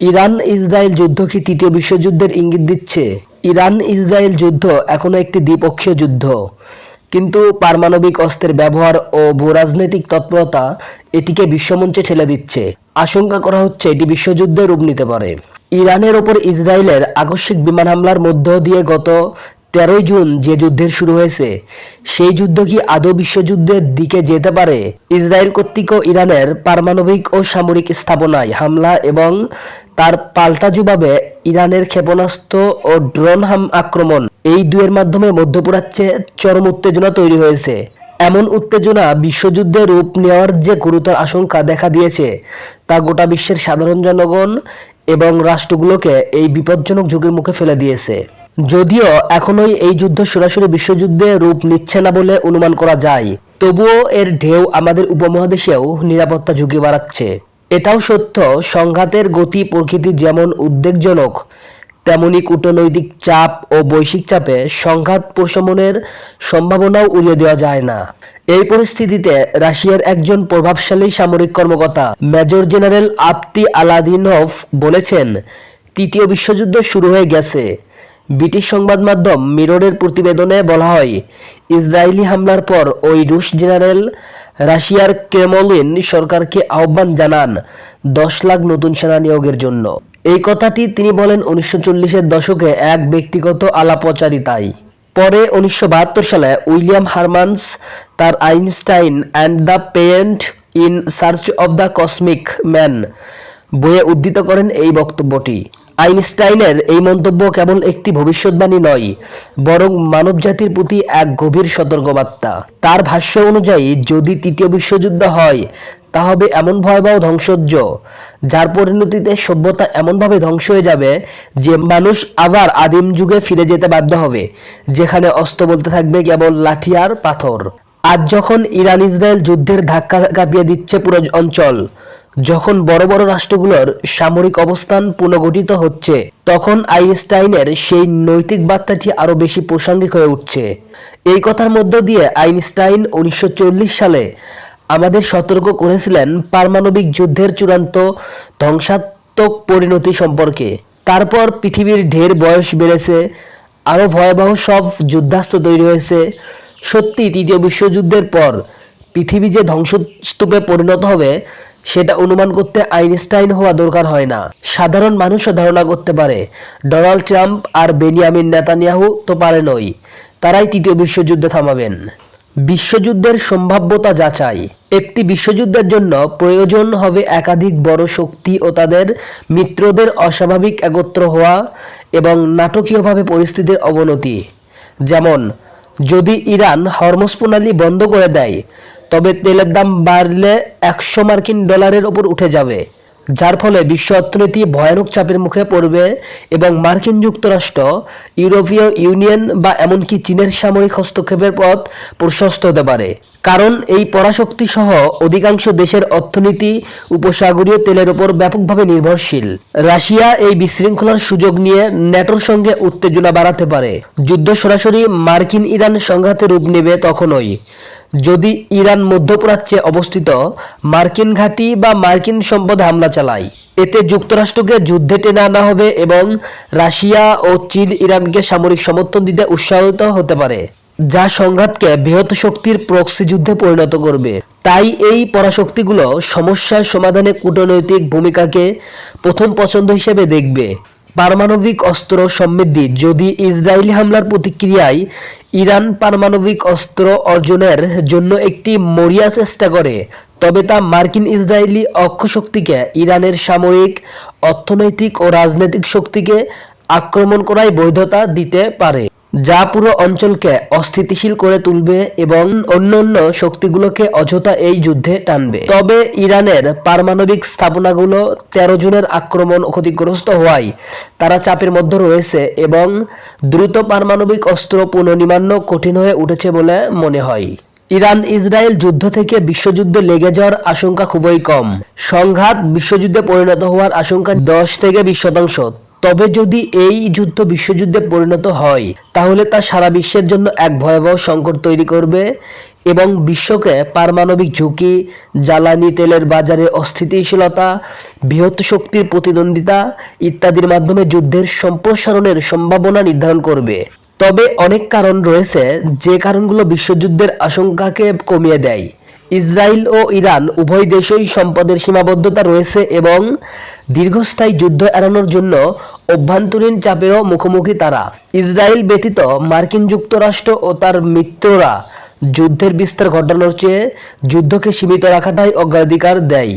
Iran Israel যুদ্ধ কি তৃতীয় বিশ্বযুদ্ধের ইঙ্গিত দিচ্ছে। ইরান ইসরায়েল যুদ্ধ এখনও একটি দ্বিপক্ষীয় যুদ্ধ। কিন্তু পারমাণবিক অস্ত্রের ব্যবহার ও ভূরাজনৈতিক তৎপরতা এটিকে বিশ্বমঞ্চে ঠেলে দিচ্ছে। আশঙ্কা করা হচ্ছে এটি বিশ্বযুদ্ধে রূপ নিতে পারে। ইরানের ওপর ইসরায়েলের আকস্মিক বিমান হামলার মধ্য দিয়ে গত তেরোই জুন যে যুদ্ধের শুরু হয়েছে, সেই যুদ্ধ কি আদৌ বিশ্বযুদ্ধের দিকে যেতে পারে? ইসরায়েল কর্তৃক ইরানের পারমাণবিক ও সামরিক স্থাপনায় হামলা এবং তার পাল্টা জবাবে ইরানের ক্ষেপণাস্ত্র ও ড্রোন হাম আক্রমণ এই দুয়ের মাধ্যমে মধ্যপ্রাচ্যে চরম উত্তেজনা তৈরি হয়েছে। এমন উত্তেজনা বিশ্বযুদ্ধে রূপ নেওয়ার যে গুরুতর আশঙ্কা দেখা দিয়েছে, তা গোটা বিশ্বের সাধারণ জনগণ এবং রাষ্ট্রগুলোকে এই বিপজ্জনক যুগের মুখে ফেলে দিয়েছে। যদিও এখনোই এই যুদ্ধ সরাসরি বিশ্বযুদ্ধে রূপ নিচ্ছে না বলে অনুমান করা যায়, তবুও এর ঢেউ আমাদের উপমহাদেশেও নিরাপত্তা ঝুঁকি বাড়াচ্ছে। এটাও সত্য, সংঘাতের গতি প্রকৃতি যেমন উদ্বেগজনক, তেমনি কূটনৈতিক চাপ ও বৈশ্বিক চাপে সংঘাত প্রশমনের সম্ভাবনাও উড়িয়ে দেওয়া যায় না। এই পরিস্থিতিতে রাশিয়ার একজন প্রভাবশালী সামরিক কর্মকর্তা, মেজর জেনারেল আপতি আলাদিনভ বলেছেন, তৃতীয় বিশ্বযুদ্ধ শুরু হয়ে গেছে। ব্রিটিশ সংবাদ মাধ্যম মিররের প্রতিবেদনে বলা হয়, ইসরায়েলি হামলার পর ওই রুশ জেনারেল রাশিয়ার ক্রেমলিন সরকারকে আহ্বান জানান দশ লাখ নতুন সেনা নিয়োগের জন্য। এই কথাটি তিনি বলেন উনিশশো চল্লিশের দশকে এক ব্যক্তিগত আলাপচারিতায়। পরে উনিশশো বাহাত্তর সালে উইলিয়াম হারমান্স তার Einstein and the poet in search of the cosmic man বইয়ে উদ্ধৃত করেন এই বক্তব্যটি। আইনস্টাইনের এই মন্তব্য কেবল একটি ভবিষ্যৎবাণী নয়, বরং মানবজাতির প্রতি এক গভীর সতর্কবার্তা। তার ভাষ্য অনুযায়ী, যদি তৃতীয় বিশ্বযুদ্ধ হয়, তা হবে এমন ভয়াবহ ধ্বংসজ্জ যার পরিণতিতে সভ্যতা এমনভাবে ধ্বংস হয়ে যাবে যে মানুষ আবার আদিম যুগে ফিরে যেতে বাধ্য হবে, যেখানে অস্ত্র বলতে থাকবে কেবল লাঠি আর পাথর। আজ যখন ইরান ইসরায়েল যুদ্ধের ধাক্কা কাঁপিয়ে দিচ্ছে পুরো অঞ্চল যখন বড় বড় রাষ্ট্রগুলোর সামরিক অবস্থান পুনর্গঠিত হচ্ছে, তখন আইনস্টাইনের সেই নৈতিক বার্তাটি আরও বেশি প্রাসঙ্গিক হয়ে উঠছে। এই কথার মধ্য দিয়ে আইনস্টাইন উনিশশো চল্লিশ সালে আমাদের সতর্ক করেছিলেন পারমাণবিক যুদ্ধের চূড়ান্ত ধ্বংসাত্মক পরিণতি সম্পর্কে। তারপর পৃথিবীর ঢের বয়স বেড়েছে, আরও ভয়াবহ সব যুদ্ধাস্ত্র তৈরি হয়েছে। সত্যি তৃতীয় বিশ্বযুদ্ধের পর পৃথিবী যে ধ্বংসস্তূপে পরিণত হবে সেটা অনুমান করতে আইনস্টাইন হওয়া দরকার হয় না। সাধারণ মানুষও ধারণা করতে পারে, ডোনাল্ড ট্রাম্প আর বেনিয়ামিন নেতানিয়াহু তো পারেনই তারাই তৃতীয় বিশ্বযুদ্ধ থামাবেন। বিশ্বযুদ্ধের সম্ভাব্যতা যাচাই। একটি বিশ্বযুদ্ধের জন্য প্রয়োজন হবে একাধিক বড় শক্তি ও তাদের মিত্রদের অস্বাভাবিক একত্র হওয়া এবং নাটকীয়ভাবে পরিস্থিতির অবনতি। যেমন, যদি ইরান হরমোজ প্রণালী বন্ধ করে দেয় তবে তেলের দাম বাড়লে একশো মার্কিন ডলারের ওপর উঠে যাবে, যার ফলে বিশ্ব অর্থনীতি ভয়ানক চাপের মুখে পড়বে এবং মার্কিন যুক্তরাষ্ট্র, ইউরোপীয় ইউনিয়ন বা এমনকি চীনের সামরিক হস্তক্ষেপের পথ প্রশস্ত হতে পারে। কারণ এই পরাশক্তি সহ অধিকাংশ দেশের অর্থনীতি উপসাগরীয় তেলের উপর ব্যাপকভাবে নির্ভরশীল। রাশিয়া এই বিশৃঙ্খলার সুযোগ নিয়ে ন্যাটোর সঙ্গে উত্তেজনা বাড়াতে পারে। যুদ্ধ সরাসরি মার্কিন ইরান সংঘাতে রূপ নেবে তখনই। যদি ইরান মধ্যপ্রাচ্যে অবস্থিত, মার্কিন ঘাঁটি বা মার্কিন সম্পদ হামলা চালায়। এতে যুক্তরাষ্ট্রকে যুদ্ধে টেনে আনা হবে এবং রাশিয়া ও চীন ইরানকে সামরিক সমর্থন দিতে উৎসাহিত হতে পারে, যা সংঘাতকে বৃহৎ শক্তির প্রক্সি যুদ্ধে পরিণত করবে। তাই এই পরাশক্তিগুলো সমস্যার সমাধানে কূটনৈতিক ভূমিকাকে প্রথম পছন্দ হিসেবে দেখবে। পারমাণবিক অস্ত্র সমৃদ্ধি। যদি ইসরায়েলি হামলার প্রতিক্রিয়ায় ইরান পারমাণবিক অস্ত্র অর্জনের জন্য একটি মরিয়া চেষ্টা করে, তবে তা মার্কিন ইসরায়েলি অক্ষশক্তিকে ইরানের সামরিক, অর্থনৈতিক ও রাজনৈতিক শক্তিকে আক্রমণ করায় বৈধতা দিতে পারে। যা পুরো অঞ্চলকে অস্থিতিশীল করে তুলবে এবং অন্যান্য শক্তিগুলোকে অযথা এই যুদ্ধে টানবে। তবে ইরানের পারমাণবিক স্থাপনাগুলো তেরো জুনের আক্রমণ ক্ষতিগ্রস্ত হওয়ায় তারা চাপের মধ্যে রয়েছে এবং দ্রুত পারমাণবিক অস্ত্র পুনর্নির্মাণ কঠিন হয়ে উঠেছে বলে মনে হয়। ইরান ইসরায়েল যুদ্ধ থেকে বিশ্বযুদ্ধে লেগে যাওয়ার আশঙ্কা খুবই কম। সংঘাত বিশ্বযুদ্ধে পরিণত হওয়ার আশঙ্কা দশ থেকে বিশ শতাংশ। তবে যদি এই যুদ্ধ বিশ্বযুদ্ধে পরিণত হয়, তাহলে তা সারা বিশ্বের জন্য এক ভয়াবহ সংকট তৈরি করবে এবং বিশ্বকে পারমাণবিক ঝুঁকি, জ্বালানি তেলের বাজারে অস্থিতিশীলতা, বৃহৎ শক্তির প্রতিদ্বন্দ্বিতা ইত্যাদির মাধ্যমে যুদ্ধের সম্প্রসারণের সম্ভাবনা নির্ধারণ করবে। তবে অনেক কারণ রয়েছে যে কারণগুলো বিশ্বযুদ্ধের আশঙ্কাকে কমিয়ে দেয়। ইসরায়েল ও ইরান উভয় দেশেই সম্পদের সীমাবদ্ধতা রয়েছে এবং দীর্ঘস্থায়ী যুদ্ধ এড়ানোর জন্য অভ্যন্তরীণ চাপেরও মুখোমুখি তারা। ইসরায়েল ব্যতীত মার্কিন যুক্তরাষ্ট্র ও তার মিত্ররা যুদ্ধের বিস্তার ঘটানোর চেয়ে যুদ্ধকে সীমিত রাখাটাই অগ্রাধিকার দেয়।